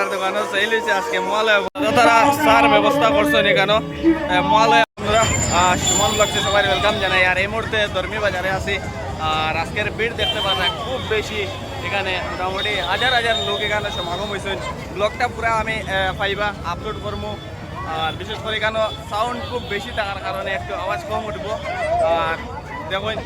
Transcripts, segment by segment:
তারার দোকানও হয়েছে, আজকে মহালয়া তারা সার ব্যবস্থা করছেন এখানে মহালয়া বন্ধুরা সুমন লাগছে সবাই ওয়েলকাম জানাই। আর এই মুহূর্তে ধর্মী বাজারে আছি। আর আজকের ভিড় দেখতে পাচ্ছেন, খুব বেশি এখানে মোটামুটি হাজার হাজার লোক এখানে সমাগম হয়েছেন ব্লগটা পুরা আমি পাইবা আপলোড করব। আর বিশেষ করে এখানে সাউন্ড খুব বেশি থাকার কারণে একটু আওয়াজ কম উঠবো। আর দেখুন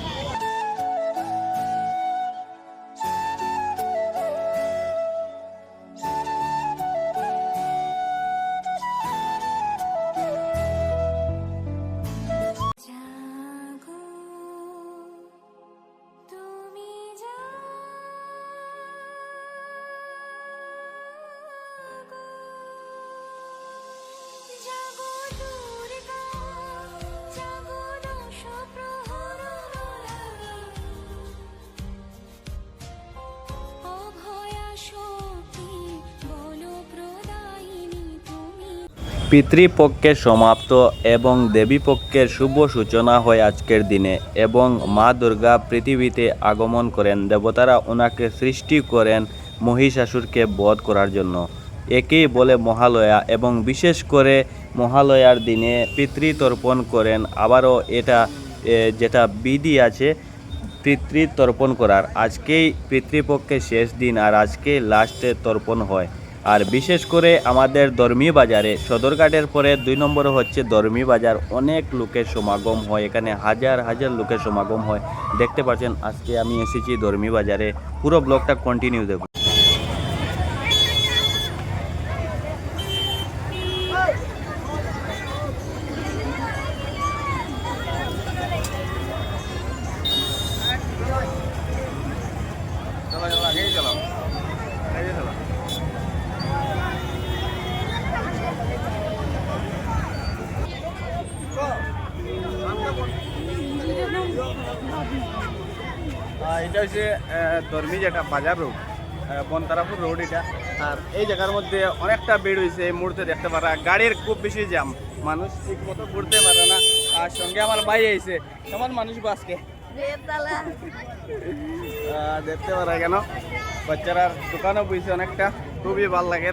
পিতৃপক্ষের সমাপ্ত এবং দেবীপক্ষের শুভ সূচনা হয় আজকের দিনে এবং মা দুর্গা পৃথিবীতে আগমন করেন। দেবতারা ওনাকে সৃষ্টি করেন মহিষাসুরকে বধ করার জন্য। একেই বলে মহালয়া এবং বিশেষ করে মহালয়ার দিনে পিতৃতর্পণ করেন। আবারও এটা যেটা বিধি আছে পিতৃ তর্পণ করার। আজকেই পিতৃপক্ষের শেষ দিন আর আজকে লাস্টে তর্পণ হয়। আর বিশেষ করে আমাদের ধর্মী বাজারে, সদরঘাটের পরে দুই নম্বরে হচ্ছে ধর্মী বাজার। অনেক লোকের সমাগম হয়, এখানে হাজার হাজার লোকের সমাগম হয়। দেখতে পাচ্ছেন, আজকে আমি এসেছি ধর্মী বাজারে। পুরো ব্লগটা কন্টিনিউ দেখুন চলো চলো আগেই চলো আগেই চলো আহ, এটা হচ্ছে ধর্মী যেটা বাজার রোড বনতারাপুর রোড এটা। আর এই জায়গার মধ্যে অনেকটা ভিড় হয়েছে এই মুহূর্তে দেখতে পারা। গাড়ির খুব বেশি জ্যাম, মানুষ ঠিক মতো ঘুরতে পারে না। আর সঙ্গে আমার ভাই আইছে কেমন মানুষ বাসকে দেখতে পারা কেন? বাচ্চারা দোকানও বইছে অনেকটা, খুবই ভালো লাগে।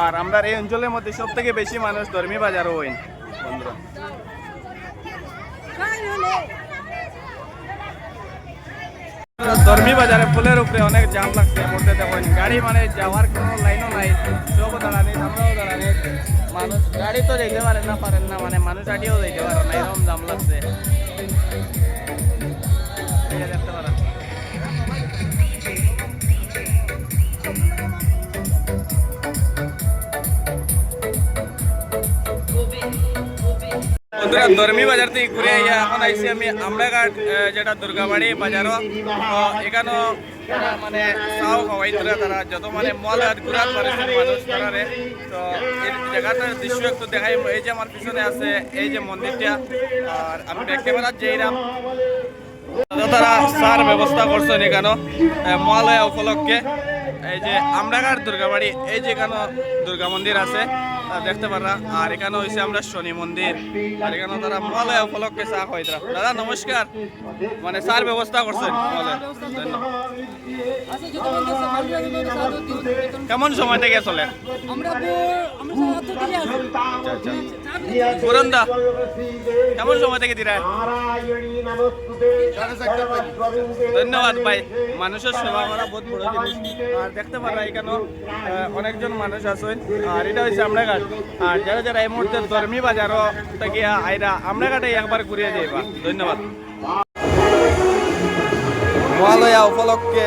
আর আমরা এই অঞ্চলের মধ্যে সব থেকে বেশি মানুষ ধর্মী বাজারও হইন। বন্ধুরা ধর্মী বাজারে ফুলের উপরে অনেক জাম লাগছে মধ্যে দেখুন গাড়ি মানে যাওয়ার কোনো লাইনও নাই সব দাঁড়ানি আমরাও দাঁড়ানি। মানুষ গাড়ি তো যেতে পারেন না পারেন না মানে মানুষ আটিও যেতে পারেন না, এরকম জাম লাগছে। বন্ধুরা ধর্মী বাজার থেকে ঘুরে আইয়া এখন আইসি আমি আমরাঘাট যেটা দুর্গাবাড়ি বাজারও তো এখানেও মানে চাও খাওয়াই তোরা তারা যত মানে মল আর ঘুরাত পারেছে মানুষ তারারে তো জায়গাটার দৃশ্য একটু দেখাই এই যে আমার পিছনে আছে এই যে মন্দিরটা আর আমি ব্যাক ক্যামেরা যেইরাম তারা সার ব্যবস্থা করছেন এখানে মহালয়া উপলক্ষে এই যে আমরাঘাট দুর্গাবাড়ি, এই যে এখানে দুর্গা মন্দির আছে দেখতে পারা আর এখানে হয়েছে আমরা শনি মন্দির। আর এখানে তারা মহালয়া উপলক্ষে চা খাই দাদা, নমস্কার। মানে সার ব্যবস্থা করছেন কেমন সময় থেকে চলে? আমরা বো- আমরা সারাদিন থেকে আসি। পুরন্দা, কেমন সময় থেকে দিরা? ধন্যবাদ, ভাই। মানুষের সেবা করা বহুত বড় জিনিস। আর দেখতে পারা এখানে অনেকজন মানুষ আছেন। আর এটা হচ্ছে আমরাঘাট আর যারা যারা এই মুহূর্তে ধর্মী বাজারও থেকে আইরা আমরাঘাটে একবার ঘুরিয়ে যাইবা। ধন্যবাদ। মহালয়া উপলক্ষে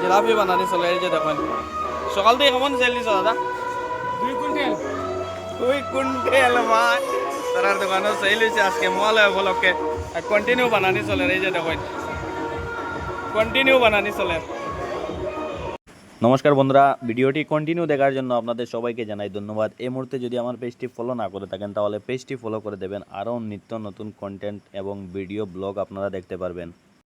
জিলাপি বানানি চলে এই যে দেখুন। সকাল থেকে কেমন দিছ দাদা? দুই কুইন্টাল। দুই কুইন্টাল মাছ তারার দোকানে সেল হয়েছে আজকে মহালয়া উপলক্ষে। কন্টিনিউ বানানি চলে এই যে দেখুন। কন্টিনিউ বানানি চলে। নমস্কার বন্ধুরা, ভিডিওটি কন্টিনিউ দেখার জন্য আপনাদের সবাইকে জানাই ধন্যবাদ। এই মুহূর্তে যদি আমার পেজটি ফলো না করে থাকেন, তাহলে পেজটি ফলো করে দেবেন। আরও নিত্য নতুন কন্টেন্ট এবং ভিডিও ব্লগ আপনারা দেখতে পারবেন।